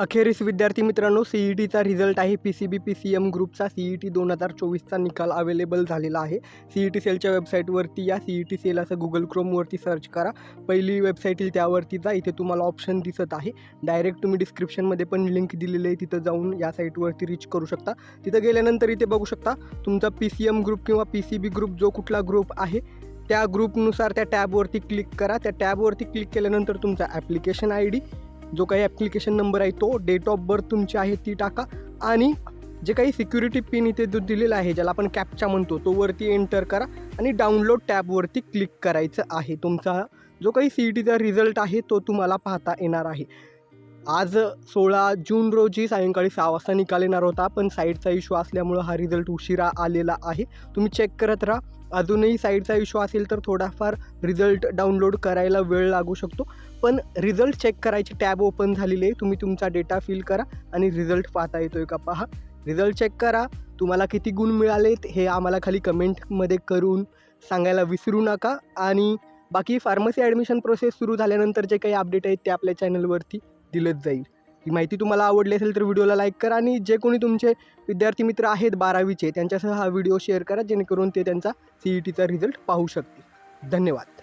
अखेरीस विद्यार्थी मित्रांनो सी ई टीचा रिझल्ट आहे. P C B P C M ग्रुपचा सी ई टी दोन हजार चोवीसचा निकाल अवेलेबल झालेला आहे. सी ई टी सेलच्या वेबसाईटवरती या सी ई टी सेल असं गुगल क्रोमवरती सर्च करा. पहिली वेबसाईट येईल त्यावरती जा. इथे तुम्हाला ऑप्शन दिसत आहे. डायरेक्ट तुम्ही डिस्क्रिप्शनमध्ये पण लिंक दिलेली आहे. तिथं जाऊन या साईटवरती रीच करू शकता. तिथं गेल्यानंतर इथे बघू शकता तुमचा पी सी एम ग्रुप किंवा पी सी बी ग्रुप जो कुठला ग्रुप आहे त्या ग्रुपनुसार त्या टॅबवरती क्लिक करा. त्या टॅबवरती क्लिक केल्यानंतर तुमचा ॲप्लिकेशन आय डी जो काही ॲप्लिकेशन नंबर आहे तो डेट ऑफ बर्थ तुमची आहे ती टाका. आणि जे काही सिक्युरिटी पिन इथे जो दिलेला आहे ज्याला आपण कॅपचा म्हणतो तो वरती एंटर करा आणि डाउनलोड टॅबवरती क्लिक करायचं आहे. तुमचा जो काही सी ई टीचा रिझल्ट आहे तो तुम्हाला पाहता येणार आहे. आज सोळा जून रोजी सायंकाळी सहा वाजता निकाल येणार होता पण साईडचा इश्यू असल्यामुळं हा रिझल्ट उशिरा आलेला आहे. तुम्ही चेक करत राहा. अजूनही साईडचा इश्यू असेल तर थोडाफार रिझल्ट डाउनलोड करायला वेळ लागू शकतो. पण रिझल्ट चेक करायची टॅब ओपन झालेली आहे. तुम्ही तुमचा डेटा फिल करा आणि रिझल्ट पाहता येतोय का पहा. रिझल्ट चेक करा. तुम्हाला किती गुण मिळालेत हे आम्हाला खाली कमेंटमध्ये करून सांगायला विसरू नका. आणि बाकी फार्मसी ॲडमिशन प्रोसेस सुरू झाल्यानंतर जे काही अपडेट आहेत ते आपल्या चॅनलवरती दिलंच जाईल. ही माहिती तुम्हाला आवडली असेल तर व्हिडिओला लाईक करा आणि जे कोणी तुमचे विद्यार्थी मित्र आहेत बारावीचे त्यांच्यासह हा व्हिडिओ शेअर करा जेणेकरून ते त्यांचा सी ई टीचा रिझल्ट पाहू शकतील. धन्यवाद.